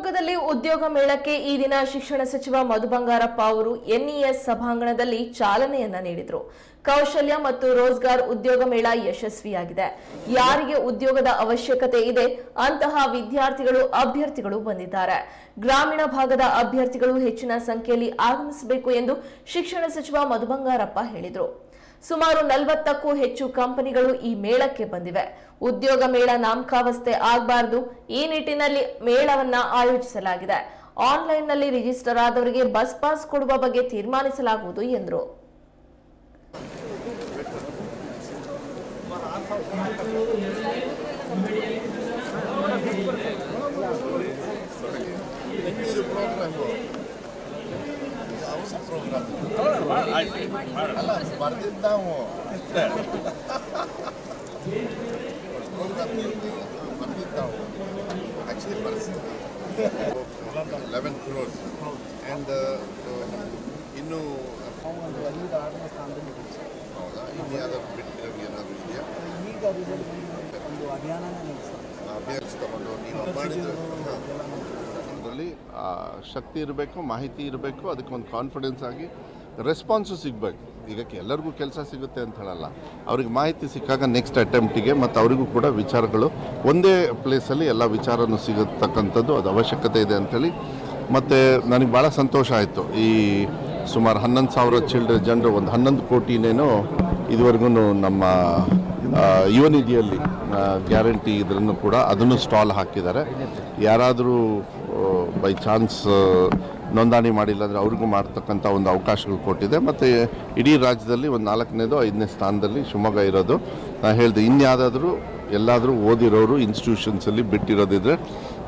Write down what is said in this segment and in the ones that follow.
ಶಿವಮೊಗ್ಗದಲ್ಲಿ ಉದ್ಯೋಗ ಮೇಳಕ್ಕೆ ಈ ದಿನ ಶಿಕ್ಷಣ ಸಚಿವ ಮಧು ಬಂಗಾರಪ್ಪ ಅವರು ಎನ್ಇಎಸ್ ಸಭಾಂಗಣದಲ್ಲಿ ಚಾಲನೆಯನ್ನ ನೀಡಿದರು. ಕೌಶಲ್ಯ ಮತ್ತು ರೋಜ್ಗಾರ್ ಉದ್ಯೋಗ ಮೇಳ ಯಶಸ್ವಿಯಾಗಿದೆ. ಯಾರಿಗೆ ಉದ್ಯೋಗದ ಅವಶ್ಯಕತೆ ಇದೆ, ಅಂತಹ ವಿದ್ಯಾರ್ಥಿಗಳು ಅಭ್ಯರ್ಥಿಗಳು ಬಂದಿದ್ದಾರೆ. ಗ್ರಾಮೀಣ ಭಾಗದ ಅಭ್ಯರ್ಥಿಗಳು ಹೆಚ್ಚಿನ ಸಂಖ್ಯೆಯಲ್ಲಿ ಆಗಮಿಸಬೇಕು ಎಂದು ಶಿಕ್ಷಣ ಸಚಿವ ಮಧು ಬಂಗಾರಪ್ಪ ಹೇಳಿದರು. ಸುಮಾರು ನಲವತ್ತಕ್ಕೂ ಹೆಚ್ಚು ಕಂಪನಿಗಳು ಈ ಮೇಳಕ್ಕೆ ಬಂದಿವೆ. ಉದ್ಯೋಗ ಮೇಳ ನಾಮಕಾವಸ್ಥೆ ಆಗಬಾರದು. ಈ ನಿಟ್ಟಿನಲ್ಲಿ ಮೇಳವನ್ನ ಆಯೋಜಿಸಲಾಗಿದೆ. ಆನ್ಲೈನ್ನಲ್ಲಿ ರಿಜಿಸ್ಟರ್ ಆದವರಿಗೆ ಬಸ್ ಪಾಸ್ ಕೊಡುವ ಬಗ್ಗೆ ತೀರ್ಮಾನಿಸಲಾಗುವುದು ಎಂದರು. ಪ್ರೋಗ್ರಾಮು ಅಲ್ಲ ಬರ್ದಿದ್ದು ನಾವು ಪ್ರೋಗ್ರಾಮ್ ಬರ್ದಿದ್ದು ನಾವು. ಆ್ಯಕ್ಚುಲಿ ಬರ್ಸಿದ್ದು ಲೆವೆನ್ ಕ್ರೋರ್ಸ್ ಆ್ಯಂಡ್ ಇನ್ನೂ ಹೌದಾ? ಇನ್ನು ಯಾವ್ದಾದ್ರು ಬಿಟ್ಟಿರೋ ಏನಾದರೂ ಇದೆಯಾ? ಈಗ ಒಂದು ಅಭಿಯಾನ ತಗೊಂಡು ನೀವು ಮಾಡಿದ್ರೆ ಶಕ್ತಿ ಇರಬೇಕು, ಮಾಹಿತಿ ಇರಬೇಕು, ಅದಕ್ಕೆ ಒಂದು ಕಾನ್ಫಿಡೆನ್ಸ್ ಆಗಿ ರೆಸ್ಪಾನ್ಸು ಸಿಗಬೇಕು. ಈಗ ಎಲ್ಲರಿಗೂ ಕೆಲಸ ಸಿಗುತ್ತೆ ಅಂತ ಹೇಳಲ್ಲ. ಅವ್ರಿಗೆ ಮಾಹಿತಿ ಸಿಕ್ಕಾಗ ನೆಕ್ಸ್ಟ್ ಅಟೆಂಪ್ಟಿಗೆ ಮತ್ತು ಅವರಿಗೂ ಕೂಡ ವಿಚಾರಗಳು ಒಂದೇ ಪ್ಲೇಸಲ್ಲಿ ಎಲ್ಲ ವಿಚಾರನು ಸಿಗತಕ್ಕಂಥದ್ದು ಅದು ಅವಶ್ಯಕತೆ ಇದೆ ಅಂಥೇಳಿ ಮತ್ತು ನನಗೆ ಭಾಳ ಸಂತೋಷ ಆಯಿತು. ಈ ಸುಮಾರು ಹನ್ನೊಂದು ಸಾವಿರ ಚಿಲ್ಡ್ರ ಜನರು ಒಂದು ಹನ್ನೊಂದು ಕೋಟಿನೇನೋ ಇದುವರೆಗೂ ನಮ್ಮ ಯುವನಿಧಿಯಲ್ಲಿ ಯುವ ನಿಧಿಯಲ್ಲಿ ಗ್ಯಾರಂಟಿ ಇದನ್ನು ಕೂಡ ಅದನ್ನು ಸ್ಟಾಲ್ ಹಾಕಿದ್ದಾರೆ. ಯಾರಾದರೂ ಬೈ ಚಾನ್ಸ್ ನೋಂದಣಿ ಮಾಡಿಲ್ಲ ಅಂದರೆ ಅವ್ರಿಗೂ ಮಾಡ್ತಕ್ಕಂಥ ಒಂದು ಅವಕಾಶಗಳು ಕೊಟ್ಟಿದೆ. ಮತ್ತು ಇಡೀ ರಾಜ್ಯದಲ್ಲಿ ಒಂದು ನಾಲ್ಕನೇದು, ಐದನೇ ಸ್ಥಾನದಲ್ಲಿ ಶಿವಮೊಗ್ಗ ಇರೋದು. ನಾನು ಹೇಳಿದೆ ಇನ್ಯಾವುದಾದ್ರೂ ಎಲ್ಲಾದರೂ ಓದಿರೋರು ಇನ್ಸ್ಟಿಟ್ಯೂಷನ್ಸಲ್ಲಿ ಬಿಟ್ಟಿರೋದಿದ್ರೆ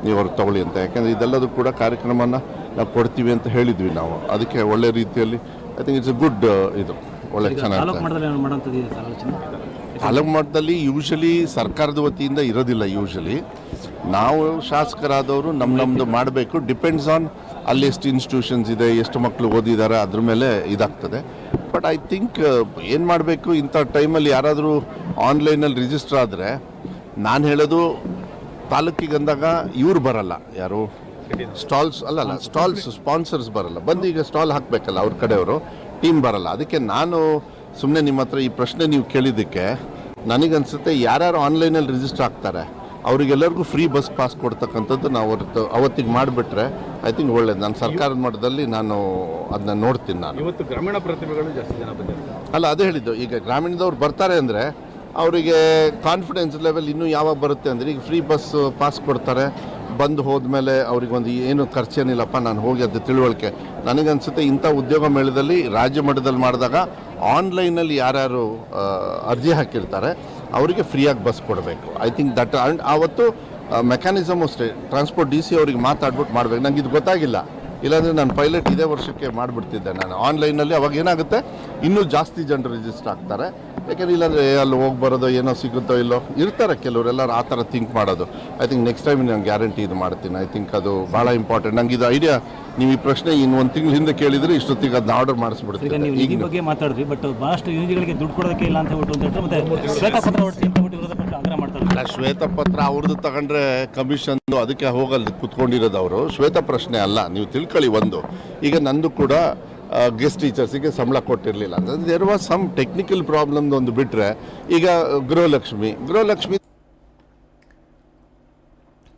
ನೀವು ಅವ್ರು ತಗೊಳ್ಳಿ ಅಂತ. ಯಾಕೆಂದರೆ ಇದೆಲ್ಲದೂ ಕೂಡ ಕಾರ್ಯಕ್ರಮನ ನಾವು ಕೊಡ್ತೀವಿ ಅಂತ ಹೇಳಿದ್ವಿ ನಾವು. ಅದಕ್ಕೆ ಒಳ್ಳೆ ರೀತಿಯಲ್ಲಿ I think it's a good ಇದು. ಒಳ್ಳೆ ಚೆನ್ನಾಗಿ ತಾಲೂಕು ಮಟ್ಟದಲ್ಲಿ ಯೂಶಲಿ ಸರ್ಕಾರದ ವತಿಯಿಂದ ಇರೋದಿಲ್ಲ ಯೂಶಲಿ ನಾವು ಶಾಸಕರಾದವರು ನಮ್ಮ ನಮ್ಮದು ಮಾಡಬೇಕು. ಡಿಪೆಂಡ್ಸ್ ಆನ್ ಅಲ್ಲಿ ಎಷ್ಟು ಇನ್ಸ್ಟಿಟ್ಯೂಷನ್ಸ್ ಇದೆ ಎಷ್ಟು ಮಕ್ಕಳು ಓದಿದ್ದಾರೆ ಅದ್ರ ಮೇಲೆ ಇದಾಗ್ತದೆ. ಬಟ್ ಐ ಥಿಂಕ್ ಏನು ಮಾಡಬೇಕು? ಇಂಥ ಟೈಮಲ್ಲಿ ಯಾರಾದರೂ ಆನ್ಲೈನಲ್ಲಿ ರಿಜಿಸ್ಟರ್ ಆದರೆ ನಾನು ಹೇಳೋದು ತಾಲೂಕಿಗೆ ಅಂದಾಗ ಇವ್ರು ಬರಲ್ಲ ಯಾರು. ಸ್ಟಾಲ್ಸ್ ಅಲ್ಲಲ್ಲ ಸ್ಟಾಲ್ಸ್ ಸ್ಪಾನ್ಸರ್ಸ್ ಬರಲ್ಲ. ಬಂದು ಈಗ ಸ್ಟಾಲ್ ಹಾಕಬೇಕಲ್ಲ ಅವ್ರ ಕಡೆಯವರು. ಟೀಮ್ ಬರಲ್ಲ. ಅದಕ್ಕೆ ನಾನು ಸುಮ್ಮನೆ ನಿಮ್ಮ ಹತ್ರ ಈ ಪ್ರಶ್ನೆ ನೀವು ಕೇಳಿದ್ದಕ್ಕೆ ನನಗನ್ಸುತ್ತೆ ಯಾರ್ಯಾರು ಆನ್ಲೈನಲ್ಲಿ ರಿಜಿಸ್ಟರ್ ಆಗ್ತಾರೆ ಅವರಿಗೆಲ್ಲರಿಗೂ ಫ್ರೀ ಬಸ್ ಪಾಸ್ ಕೊಡ್ತಕ್ಕಂಥದ್ದು ನಾವು ಅವತ್ತು ಅವತ್ತಿಗೆ ಮಾಡಿಬಿಟ್ರೆ ಐ ಥಿಂಕ್ ಒಳ್ಳೇದು. ನಾನು ಸರ್ಕಾರದ ಮಟ್ಟದಲ್ಲಿ ನಾನು ಅದನ್ನ ನೋಡ್ತೀನಿ ನಾನು. ಇವತ್ತು ಗ್ರಾಮೀಣ ಪ್ರತಿಭೆಗಳು ಜಾಸ್ತಿ ಜನ ಬಂದಿದ್ದಾರೆ ಅಲ್ಲ ಅದೇ ಹೇಳಿದ್ದು. ಈಗ ಗ್ರಾಮೀಣದವ್ರು ಬರ್ತಾರೆ ಅಂದರೆ ಅವರಿಗೆ ಕಾನ್ಫಿಡೆನ್ಸ್ ಲೆವೆಲ್ ಇನ್ನೂ ಯಾವಾಗ ಬರುತ್ತೆ ಅಂದರೆ ಈಗ ಫ್ರೀ ಬಸ್ ಪಾಸ್ ಕೊಡ್ತಾರೆ. ಬಂದು ಹೋದ್ಮೇಲೆ ಅವ್ರಿಗೊಂದು ಏನು ಖರ್ಚೇನಿಲ್ಲಪ್ಪ, ನಾನು ಹೋಗಿ ಅದು ತಿಳುವಳಿಕೆ. ನನಗನ್ಸುತ್ತೆ ಇಂಥ ಉದ್ಯೋಗ ಮೇಳದಲ್ಲಿ ರಾಜ್ಯ ಮಟ್ಟದಲ್ಲಿ ಮಾಡಿದಾಗ ಆನ್ಲೈನಲ್ಲಿ ಯಾರ್ಯಾರು ಅರ್ಜಿ ಹಾಕಿರ್ತಾರೆ, ಅವರಿಗೆ ಫ್ರೀಯಾಗಿ ಬಸ್ ಕೊಡಬೇಕು. ಐ ಥಿಂಕ್ ದಟ್ ಆ್ಯಂಡ್ ಆವತ್ತು ಮೆಕ್ಯಾನಿಸಮ್ ಅಷ್ಟೇ. ಟ್ರಾನ್ಸ್ಪೋರ್ಟ್ ಡಿ ಸಿ ಅವ್ರಿಗೆ ಮಾತಾಡ್ಬಿಟ್ಟು ಮಾಡಬೇಕು. ನನಗೆ ಇದು ಗೊತ್ತಾಗಿಲ್ಲ. ಇಲ್ಲಾಂದರೆ ನಾನು ಪೈಲಟ್ ಇದೇ ವರ್ಷಕ್ಕೆ ಮಾಡಿಬಿಡ್ತಿದ್ದೆ ನಾನು. ಆನ್ಲೈನಲ್ಲಿ ಅವಾಗ ಏನಾಗುತ್ತೆ, ಇನ್ನೂ ಜಾಸ್ತಿ ಜನರು ರಿಜಿಸ್ಟರ್ ಆಗ್ತಾರೆ. ಯಾಕೆಂದ್ರೆ ಇಲ್ಲಾಂದರೆ ಅಲ್ಲಿ ಹೋಗಿ ಬರೋದು ಏನೋ ಸಿಗುತ್ತೋ ಇಲ್ಲೋ ಇರ್ತಾರೆ ಕೆಲವರು ಎಲ್ಲರೂ ಆ ಥರ ಥಿಂಕ್ ಮಾಡೋದು. ಐ ಥಿಂಕ್ ನೆಕ್ಸ್ಟ್ ಟೈಮ್ ನಾನು ಗ್ಯಾರಂಟಿ ಇದು ಮಾಡ್ತೀನಿ. ಐ ಥಿಂಕ್ ಅದು ಭಾಳ ಇಂಪಾರ್ಟೆಂಟ್ ನಂಗೆ ಇದು ಐಡಿಯಾ ನೀವು ಈ ಪ್ರಶ್ನೆ ಇನ್ನು ಒಂದು ತಿಂಗಳ ಹಿಂದೆ ಕೇಳಿದರೆ ಇಷ್ಟೊತ್ತಿಗೆ ಅದನ್ನ ಆರ್ಡರ್ ಮಾಡಿಸ್ಬಿಡ್ತೀನಿ ನೀವು ಈಗ ನಿಧಿ ಬಗ್ಗೆ ಮಾತಾಡಿದ್ವಿ ಬಟ್ ಬಹಳಷ್ಟು ಯೂನಿಗಳಿಗೆ ದುಡ್ಡು ಕೊಡೋದಕ್ಕೆ ಇಲ್ಲ ಅಂತ ಹೇಳ್ಬಿಟ್ಟು ಅಂತ ಮತ್ತೆ ಶ್ವೇತಪತ್ರ ಆಗ್ರಹ ಮಾಡ್ತಾರೆ. ಅಲ್ಲ ಶ್ವೇತಪತ್ರ ಅವ್ರದ್ದು ತಗೊಂಡ್ರೆ ಕಮಿಷನ್ ಅದಕ್ಕೆ ಹೋಗಲ್ಲಿ ಕುತ್ಕೊಂಡಿರೋದು ಅವರು. ಶ್ವೇತ ಪ್ರಶ್ನೆ ಅಲ್ಲ ನೀವು ತಿಳ್ಕೊಳ್ಳಿ ಒಂದು. ಈಗ ನಂದು ಕೂಡ ಗೆಸ್ಟ್ ಟೀಚರ್ಸಿಗೆ ಸಂಬಳ ಕೊಟ್ಟಿರಲಿಲ್ಲ. ಅಂದರೆ ದೇರ್ ವಾಸ್ ಸಮ್ ಟೆಕ್ನಿಕಲ್ ಪ್ರಾಬ್ಲಮ್ದು ಒಂದು ಬಿಟ್ಟರೆ ಈಗ ಗೃಹಲಕ್ಷ್ಮಿ ಗೃಹಲಕ್ಷ್ಮಿ